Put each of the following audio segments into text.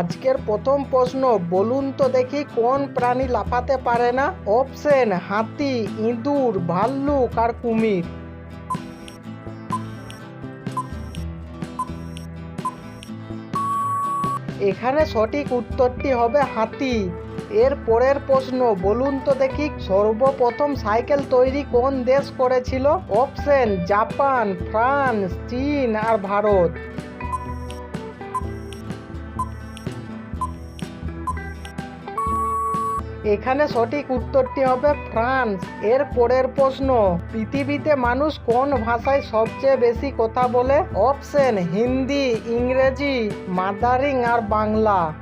আজকের প্রথম প্রশ্ন, বলুন তো দেখি কোন প্রাণী লাফাতে পারে না? অপশন, হাতি, ইঁদুর, ভাল্লুক আর কুমির। এখানে সঠিক উত্তরটি হবে হাতি। এর পরের প্রশ্ন, বলুন তো দেখি সর্বপ্রথম সাইকেল তৈরি কোন দেশ করেছিল? অপশন, জাপান, ফ্রান্স, চীন আর ভারত। এখানে সঠিক উত্তরটি হবে ফ্রান্স। এর পরের প্রশ্ন, পৃথিবীতে মানুষ কোন ভাষায় সবচেয়ে বেশি কথা বলে? অপশন, হিন্দি, ইংরেজি, মাদারিং আর বাংলা।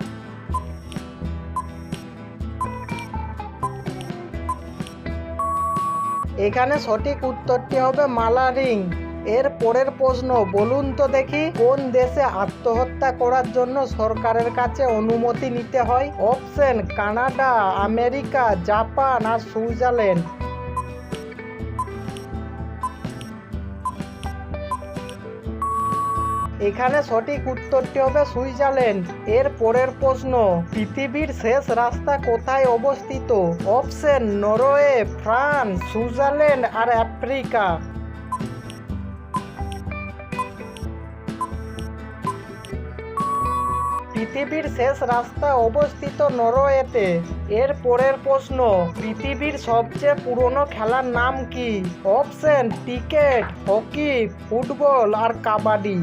এখানে সঠিক উত্তরটি হবে মালারিং। এর পরের প্রশ্ন, বলুন তো দেখি, কোন দেশে আত্মহত্যা করার জন্য সরকারের কাছে অনুমতি নিতে হয়? অপশন, কানাডা, আমেরিকা, জাপান আর সুইজারল্যান্ড। এখানে সঠিক উত্তরটি হবে সুইজারল্যান্ড। এর পরের প্রশ্ন, পৃথিবীর শেষ রাস্তা কোথায় অবস্থিত? অপশন, নরওয়ে, ফ্রান্স, সুইজারল্যান্ড আর আফ্রিকা। পৃথিবীর শেষ রাস্তা অবস্থিত নরওয়েতে। এর পরের প্রশ্ন, পৃথিবীর সবচেয়ে পুরনো খেলার নাম কি? অপশন, ক্রিকেট, হকি, ফুটবল আর কাবাডি।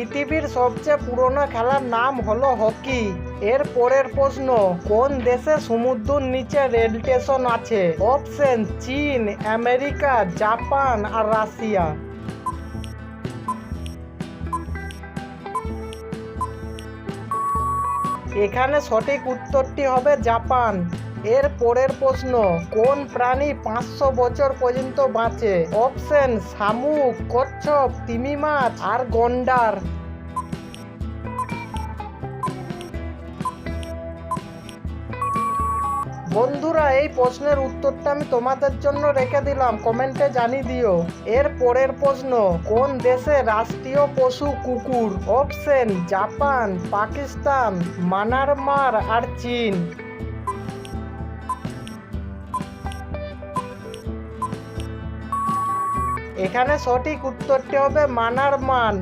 পৃথিবীর সবচেয়ে পুরনো খেলার নাম হলো হকি। এর পরের প্রশ্ন, কোন দেশে সমুদ্রের নিচে রেল স্টেশন আছে? অপশন, চীন, আমেরিকা, জাপান আর রাশিয়া। এখানে সঠিক উত্তরটি হবে জাপান। এর পরের প্রশ্ন, কোন প্রাণী পাঁচশো বছর পর্যন্ত বাঁচে? অপশন, শামুক, কচ্ছপ, তিমি মাছ আর গন্ডার। বন্ধুরা, এই প্রশ্নের উত্তরটা আমি তোমাদের জন্য রেখে দিলাম। কমেন্টে জানিয়ে দিও। এর পরের প্রশ্ন, কোন দেশে রাষ্ট্রীয় পশু কুকুর? অপশন, জাপান, পাকিস্তান, মানারমার, আর চীন। এখানে সঠিক উত্তরটি হবে মানার মান।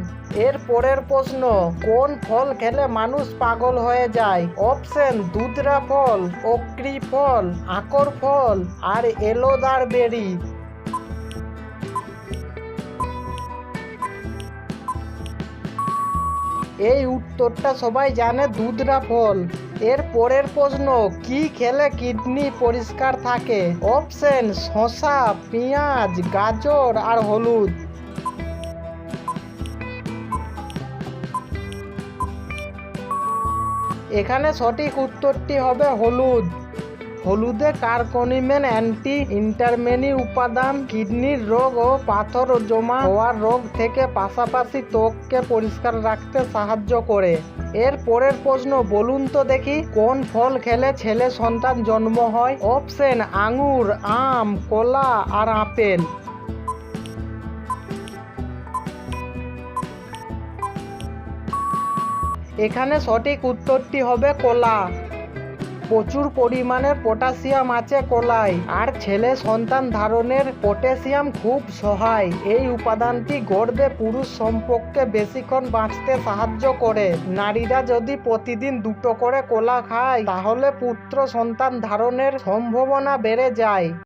এর পরের প্রশ্ন, কোন ফল খেলে মানুষ পাগল হয়ে যায়? অপশন, দুধরা ফল, অক্রি ফল, আকর ফল, আর এলোদার বেরি। এই উত্তরটা সবাই জানে, দুধরা ফল। এর পরের প্রশ্ন, কি খেলে কিডনি পরিষ্কার থাকে? অপশন, শসা, পেঁয়াজ, গাজর আর হলুদ। এখানে সঠিক উত্তরটি হবে হলুদ। হলুদে কার্কনিমেন অ্যান্টি ইন্টারমেনি উপাদান কিডনির রোগ ও পাথর জমা হওয়ার রোগ থেকে পাশাপাশি ত্বককে পরিষ্কার রাখতে সাহায্য করে। এর পরের প্রশ্ন, বলুন তো দেখি, কোন ফল খেলে ছেলে সন্তান জন্ম হয়? অপশন, আঙুর, আম, কলা আর আপেল। এখানে সঠিক উত্তরটি হবে কলা। প্রচুর পরিমাণে পটাশিয়াম আছে কলায় আর ছেলে সন্তান ধারণের পটাশিয়াম খুব সহায়। এই উপাদানটি গর্বে পুরুষ সম্পর্কে বেশিক্ষণ বাঁচতে সাহায্য করে। নারীরা যদি প্রতিদিন দুটো করে কলা খায়, তাহলে পুত্র সন্তান ধারণের সম্ভাবনা বেড়ে যায়।